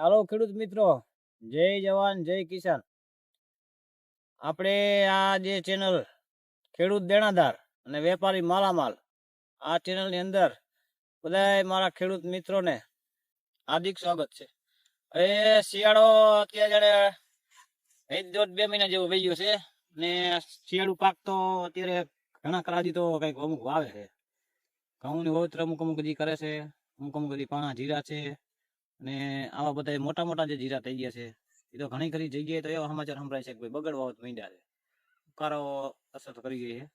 હાલો ખેડૂત મિત્રો, જય જવાન, જય કિસાન. આપણે આ જે ચેનલ ખેડૂત દેણાદાર અને વેપારી માલામાલ, આ ચેનલની અંદર બધાય મારા ખેડૂત મિત્રોને હાર્દિક સ્વાગત છે. હવે શિયાળો અત્યારે જયારે દોઢ બે મહિના જેવું વહી છે ને શિયાળુ પાક તો અત્યારે ઘણા કરાજી તો કંઈક અમુક વાવે છે. ઘઉંની વાવેતર અમુક અમુક કરે છે, અમુક અમુક પાણા જીરા છે અને આવા બધા મોટા મોટા જે જીરા થઈ ગયા છે, એ તો ઘણી ખરી જગ્યાએ તો એવા સમાચાર સંભળાય છે કે ભાઈ બગડવા માંડ્યા છે. ઉકારો અસર તો કરી ગઈ છે.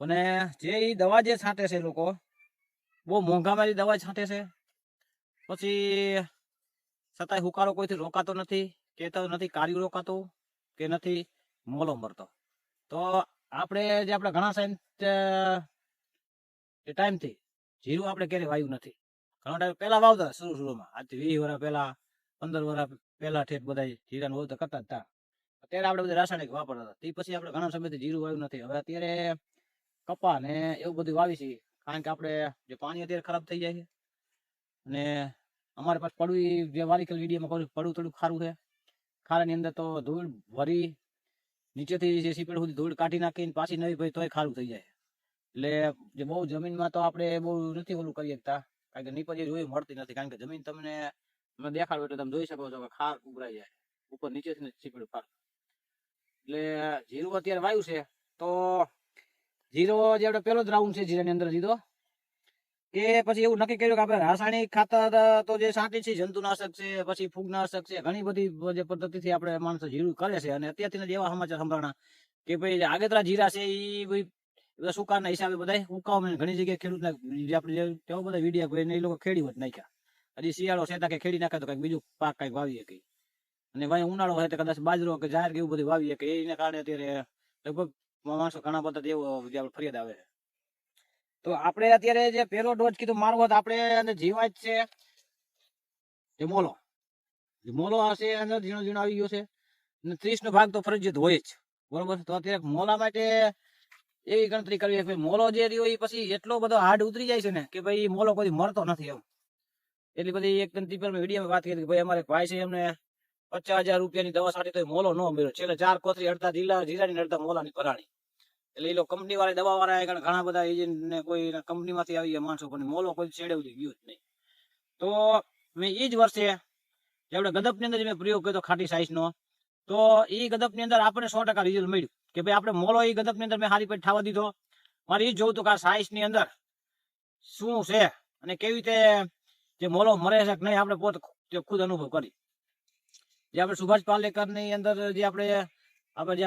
અને જે ઈ દવા જે છાંટે છે લોકો, બહુ મોંઘામાં દવા છાંટે છે, પછી છતાંય હુકારો કોઈથી રોકાતો નથી કેતો નથી કાર્યું રોકાતું, કે નથી મોલો મરતો. તો આપણે જે આપણે ઘણા સાયન્સ એ ટાઈમથી જીરું આપણે ક્યારેય વાયું નથી. ઘણા ટાઈમ પહેલા વાવતા શરૂ શરૂમાં. આજથી વીસ વર્ષ પહેલા, પંદર વર્ષ પહેલા ઠેઠ બધા જીરાનું વાવતા કરતા હતા. અત્યારે આપણે બધા રાસાયણિક વાપરતા હતા. તે પછી આપણે ઘણા સમયથી જીરું વાવ્યું નથી. હવે અત્યારે કપા ને એવું બધું વાવી છે કારણ કે આપણે જે પાણી અત્યારે ખરાબ થઈ જાય છે અને અમારે પાસે પડવી જે વારિકલ વિડીયોમાં પડવું થોડું ખારું છે. ખારાની અંદર તો ધૂળ ભરી નીચેથી જે સીપેડ સુધી ધૂળ કાઢી નાખીને પાછી નવી ભાઈ તોય ખારું થઈ જાય. એટલે જે બહુ જમીનમાં તો આપણે બહુ નથી ઓલું કરી શકતા. કારણ કે નીપજ જોઈ મળતી નથી. કારણ કે જમીન તમને તમે દેખાડો એટલે તમે જોઈ શકો છો કે ખાર ઉભરાઈ જાય. ઉપર નીચેથી સીપેડ ખાર. એટલે જીરો અત્યારે વાયુ છે, તો જીરો જે આપણે પેલો જ રાઉન્ડ છે જીરાની અંદર જીરો. કે પછી એવું નક્કી કર્યું કે આપણે રાસાયણિક ખાતર, તો જે સાંટી છે, જંતુનાશક છે, પછી ફૂગનાશક છે, ઘણી બધી જે પદ્ધતિથી આપણે માણસો જીરું કરે છે. અને અત્યારથી એવા સમાચાર સંભળાણા કે ભાઈ આગેતરા જીરા છે એ ભાઈ બધા સુકારના હિસાબે બધા ઉકાવ ઘણી જગ્યાએ ખેડૂત આપણે જે બધા વીડિયા એ લોકો ખેડી વટ નાખ્યા. હજી શિયાળો છે કે ખેડી નાખે તો કંઈક બીજું પાક કંઈક વાવીએ કઈ. અને ભાઈ ઉનાળો હોય તો કદાચ બાજરો કે જાહેર કે એવું બધું વાવીએ કે એના કારણે અત્યારે લગભગ માણસો ઘણા બધા એવો ફરિયાદ આવે. તો આપણે અત્યારે જે પહેલો ડોઝ કીધું મારવો આપણે જીવાત છે. જે મોલો. મોલો હશે અંદર ઝીણો ઝીણો આવી ગયો છે. અને ત્રીસ નો ભાગ તો ફરજિયાત હોય જ. બરોબર? તો અત્યારે મોલા માટે એવી ગણતરી કરવી કે મોલો જે રહ્યો એ પછી એટલો બધો હાર્ડ ઉતરી જાય છે ને કે ભાઈ મોલો કોઈ મરતો નથી એમ. એટલી બધી એક ત્રણ વીડિયો વાત કરી ભાઈ અમારે ભાઈ છે એમને પચાસ હજાર રૂપિયાની દવા સાટી તો મોલો ન મળ્યો છેલ્લે ચાર કોથરી અડતા જીલા જીરાની અડતા મોલાની પરાણી એટલે એ લોકો કંપની વાળા દવા વાળા ઘણા બધા એજન્ટ ને કોઈ કંપની માંથી આવી માણસો, પણ મોલો કોઈ છેડવું ગયું જ નહીં. તો મેં એ જ વર્ષે, જે આપણે ગદપની અંદર મેં પ્રયોગ કર્યો ખાટી સાઈઝ નો તો એ ગદપની અંદર આપણને સો ટકા રિઝલ્ટ મળ્યું. કે ભાઈ આપણે મોલો એ ગદકની અંદર મેં હારી પેટ ઠાવા દીધો? મારે એ જોવું કે આ સાઈઝની અંદર શું છે અને કેવી રીતે મોલો મરે છે નહીં, આપણે પોતે ખુદ અનુભવ કરી. જે આપણે સુભાષ પાલેકરની અંદર જે આપણે આપણે જે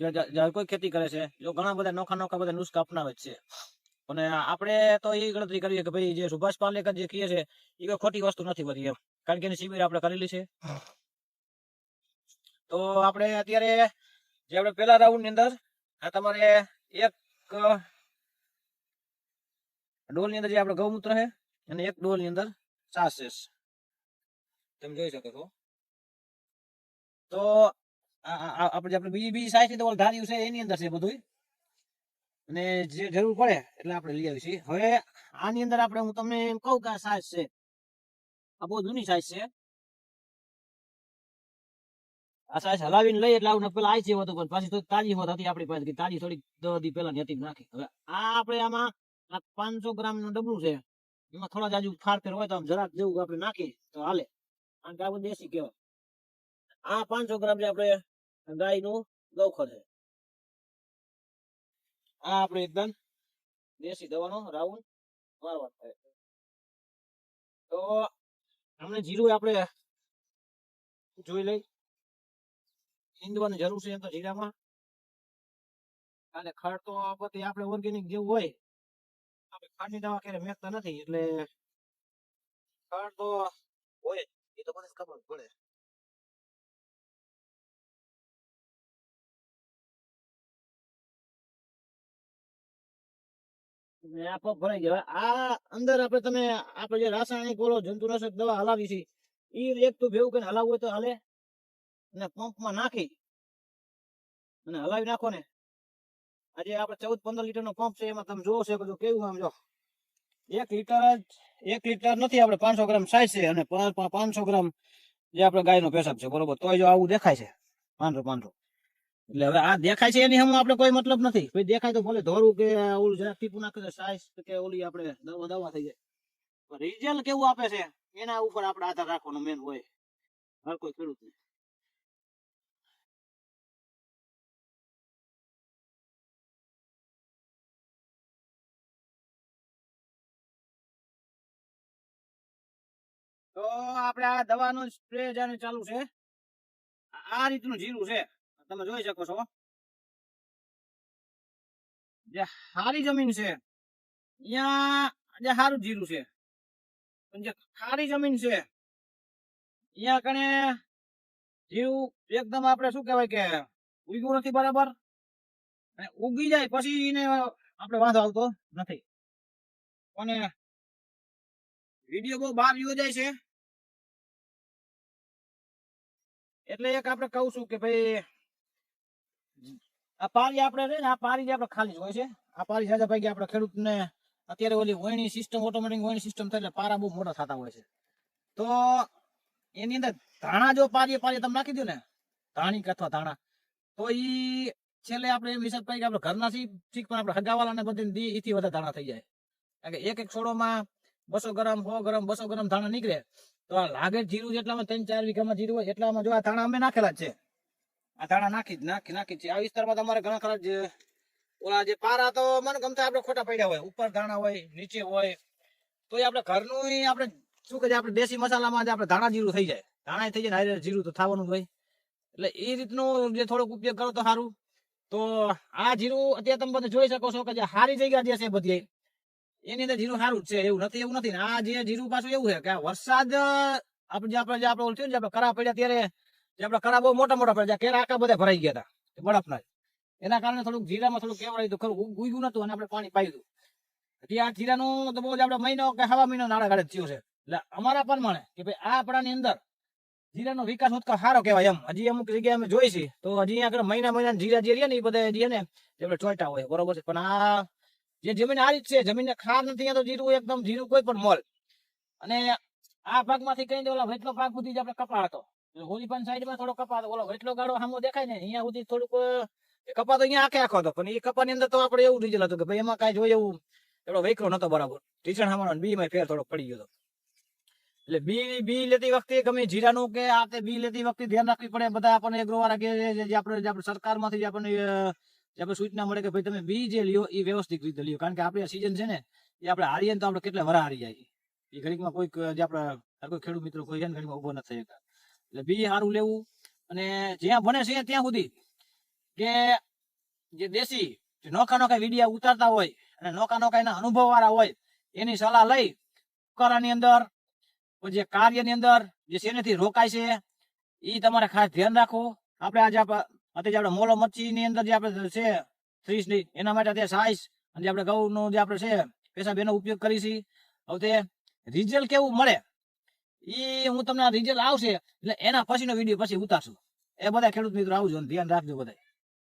આપણે કોઈ ખેતી કરે છે, જો ઘણા બધા નોખા નોખા બધા નુસ્ખા અપનાવે છે. અને આપણે તો એ ગણતરી કરીએ કે ભાઈ જે સુભાષ પાલેકર જે કહે છે એ કોઈ ખોટી વસ્તુ નથી બધી એમ. કારણ કે એની શિબિર આપણે કરેલી છે. તો આપણે અત્યારે જે આપણે પેલા રાઉન્ડની અંદર, આ તમારે એક, ડોલની અંદર જે આપણે ગૌમૂત્ર છે, અને એક ડોલની અંદર છાશ તમે જોઈ શકો છો. તો આપણે આપણે બીજી બીજી સાઈઝની ધાર્યું છે, એની અંદર છે બધું અને જે જરૂર પડે, એટલે આપણે લઈ છીએ હવે આની અંદર આપણે હું તમને એમ કહું કે આ સાઈઝ છે. આ બહુ જૂની સાઈઝ છે. આ હલાવીને લઈ એટલે છે નાખી. પાંચસો ગ્રામનું ડબલું છે, એમાં થોડા જાજુ ફાર હોય તો આપણે નાખીએ, તો હાલે. આ પાંચસો ગ્રામ જે આપણે ગાયનું ગૌખર છે. આ આપણે એકદમ દેશી દવાનો, રાઉન્ડ મારવા થાય. તો જીરું આપણે જોઈ લઈ. ઈંદવાની જરૂર છે તો જીરામાં. અને ખડ તો બધી આપણે ઓર્ગેનિક જેવું હોય. આપણે ખાંડની દવા ક્યારે મેકતા નથી, એટલે ખડ તો હોય એ તો બધી ખબર પડે. ભરાઈ ગયા. આ અંદર આપણે તમે, આપણે જે રાસાયણિક બોલો જંતુનાશક દવા હલાવી છે, ઈ એક તો ભેવું કરીને હલાવવું હોય તો હાલે. અને પંપમાં નાખી અને હલાવી નાખો ને. આજે આપણે ચૌદ પંદર લીટર નો પંપ છે, એમાં તમે જોવો કે કેવું આમ જો. એક લીટર જ, એક લીટર નથી, આપણે પાંચસો ગ્રામ સાઈઝ છે અને પાંચસો ગ્રામ જે આપણે ગાયનો પેશાબ છે, બરોબર? તોય જો આવું દેખાય છે. પાંચસો પાંચસો એટલે હવે આ દેખાય છે એની હમ આપણે કોઈ મતલબ નથી. ભાઈ દેખાય તો ભલે ધોરું કે ઓલું જરાક ટીપું નાખે સાઈઝ કે ઓલી આપણે દવા દવા થઈ જાય. રિઝલ્ટ કેવું આપે છે? એના ઉપર આપણે આધાર રાખવાનો મેન હોય. હર કોઈ ખેડૂત તો આપણે આ દવાનું સ્પ્રે જાણે ચાલુ છે. આ- રીતનું જીરું છે. તમે જોઈ શકો છો. જે સારી જમીન છે અહીંયા જે સારું જીરું છે. પણ જે ખારી જમીન છે અહીંયા કણે જીરું એકદમ આપણે શું કહેવાય કે ઉગ્યું નથી બરાબર? ઉગી જાય પછી એને આપણે વાંધો આવતો નથી. અને વીડિયો બહુ બહાર યોજાય છે. એટલે એક આપણે કહું છું કે ભાઈ, આ પારી આપણે ને, આ પારી જે આપણે ખાલી હોય છે, આ પારી સાથે ભાઈ આપણે ખેડૂતને અત્યારે ઓલી વણની સિસ્ટમ ઓટોમેટિક વણની સિસ્ટમ થાય એટલે પારા બહુ મોટા થતા હોય છે. તો એની અંદર ધાણા જો પારીએ પારીએ તમે નાખી દો ને, ધાણી અથવા ધાણા, તો ઈ છેલ્લે આપણે એમ હિસાબ કરીએ કે આપણે ઘરના થી પણ આપણે હગાવાલાને બધી એથી વધારે ધાણા થઈ જાય. કારણ કે એક એક છોડોમાં બસો ગ્રામ, સો ગ્રામ, બસો ગ્રામ ધાણા નીકળે. તો આ લાગે જીરું જેટલામાં ત્રણ, ચાર વીઘામાં જીરું હોય એટલામાં જો આ ધાણા અમે નાખેલા છે. આ ધાણા નાખી જ, નાખી નાખી છે. આ વિસ્તારમાં તમારે ઘણા ખરા જે, ઓલા જે પારા તો મને ગમતા આપણે ખોટા પડ્યા હોય. ઉપર ધાણા હોય, નીચે હોય. તો એ આપણે ઘરનું આપણે શું કહે આપણે દેશી મસાલામાં જ આપણે ધાણા જીરું થઈ જાય. ધાણા થઈ જાય ને જીરું તો થવાનું હોય. એટલે એ રીતનું જે થોડોક ઉપયોગ કરો તો સારું. તો આ જીરું અત્યારે તમે બધા જોઈ શકો છો કે જે સારી જગ્યા જે છે બધી. એની અંદર જીરું સારું છે, એવું નથી એવું નથી. આ જે જીરું પાછું એવું છે કે વરસાદ આપણે આપણે આપણે ઓલું થયું ને આપણે કરા પડ્યા ત્યારે, જે આપણે કરા બહુ મોટા મોટા પડ્યા કેરા આખા બધા ભરાઈ ગયા હતા બરફના એના કારણે થોડુંક જીરામાં થોડુંક કેવડાયું હતું, ખરું ઉગ્યું નતું અને આપણે પાણી પાયું હતું. હજી આ જીરાનું તો બહુ જ આપણે મહિનો કે હવા મહિનો નાડા ગાળે થયો છે. એટલે અમારા પ્રમાણે કે ભાઈ આ આપણાની અંદર જીરાનો વિકાસ ઉત્કર સારો કહેવાય એમ. હજી અમુક જગ્યાએ અમે જોઈ છે તો હજી આગળ મહિના મહિના જીરા જે રહ્યા ને એ બધા જે ને આપણે હોય, બરોબર છે. પણ આ જે જમીન રીત છે, જમીનને ખાર નથી તો જીરું એકદમ જીરું કોઈ પણ મોલ. અને આ ભાગમાંથી કઈ દે, ઓલા વેટલો ભાગ સુધી આપણે કપા હતો. સાઈડ સાઈડમાં થોડો કપા ઓલો વેટલો ગાળો સામો દેખાય ને, અહીંયા સુધી થોડુંક કપા તો અહીંયા આખે આખો હતો. પણ એ કપાની અંદર તો આપણે એવું ડીઝલ હતું કે ભાઈ એમાં કાંઈ જોઈએ એવું એવડો વેકરો નતો બરાબર. ટીચણ સામાનો બી માં ફેર થોડો પડી ગયો હતો. એટલે બી બી લેતી વખતે ગમે જીરાનું કે આ તે બી લેતી વખતે ધ્યાન રાખવી પડે. બધા આપણને એગ્રો વાળા કે જે- આપણે સરકારમાંથી સરકારમાંથી આપણને આપણે સૂચના મળે કે ભાઈ તમે બી જે લ્યો એ વ્યવસ્થિત રીતે લ્યો. કારણ કે આપણે આ સિઝન છે ને એ આપણે હારીએ તો આપણે કેટલા વરા હારી જાય. એ ઘડીકમાં કોઈક જે આપણા કોઈ ખેડૂત મિત્રો કોઈ છે ને, ઘડીકમાં ઊભો ન થઈ શકે. એટલે બી સારું લેવું અને જ્યાં ભણે છે ત્યાં સુધી કે જે દેશી નોખા નોખા વિડીયા ઉતારતા હોય અને નોખા નોખા એના અનુભવ વાળા હોય, એની સલાહ લઈ કરાની અંદર જે કાર્યની અંદર, જે શેનેથી રોકાય છે એ તમારે ખાસ ધ્યાન રાખવું. આપણે આજે આપણે અત્યારે આપણે મોલો મચ્છી ની અંદર જે આપણે છે, ત્રીસની, એના માટે અત્યારે સાઈસ અને આપણે નું જે આપણે છે પેશાબ એનો ઉપયોગ કરીશી હવે તે રિઝલ્ટ કેવું મળે? એ હું તમને રિઝલ્ટ આવશે એટલે એના પછીનો વીડિયો પછી ઉતારશું. એ બધા ખેડૂત મિત્રો આવજો ધ્યાન રાખજો બધા